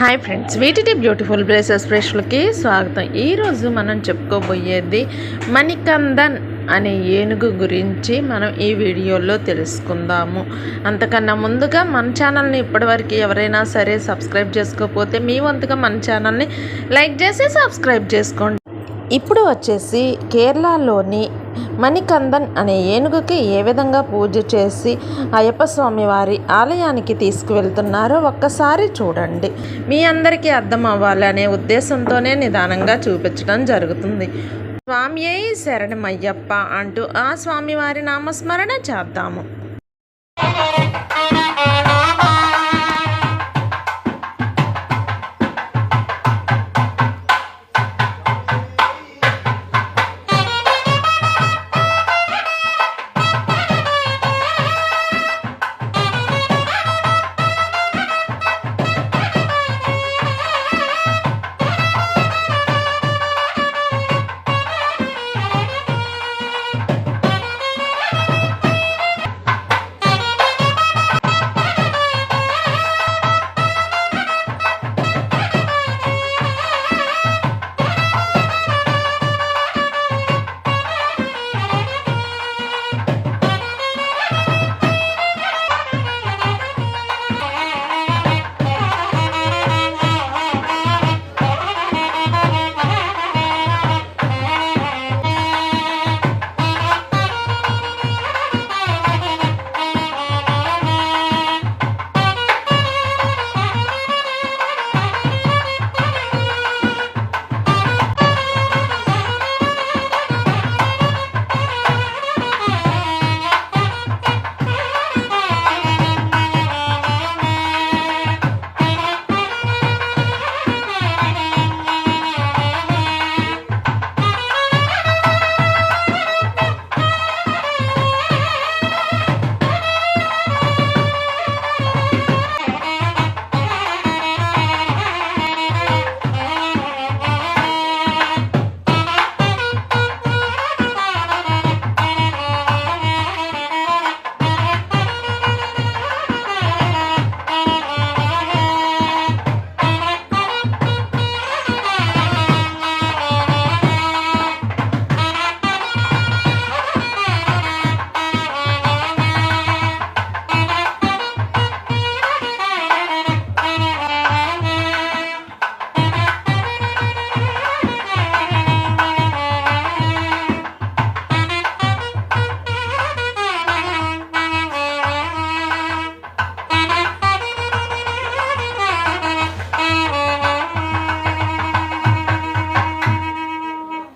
Hi friends వీటిటి beautiful places ఫ్రెష్లకి స్వాగతం. ఈరోజు మనం చెప్పుకోబోయేది మణికందన్ అనే ఏనుగు గురించి మనం ఈ వీడియోలో తెలుసుకుందాము. అంతకన్నా ముందుగా మన ఛానల్ని ఇప్పటివరకు ఎవరైనా సరే సబ్స్క్రైబ్ చేసుకోకపోతే మీ వంతుగా మన ఛానల్ని లైక్ చేసి సబ్స్క్రైబ్ చేసుకోండి. ఇప్పుడు వచ్చేసి కేరళలోని మణికందన్ అనే ఏనుగుకి ఏ విధంగా పూజ చేసి అయ్యప్ప స్వామి వారి ఆలయానికి తీసుకువెళ్తున్నారో ఒక్కసారి చూడండి. మీ అందరికీ అర్థం అవ్వాలనే ఉద్దేశంతోనే నిదానంగా చూపించడం జరుగుతుంది. స్వామి శరణమయ్యప్ప అంటూ ఆ స్వామివారి నామస్మరణ చేద్దాము.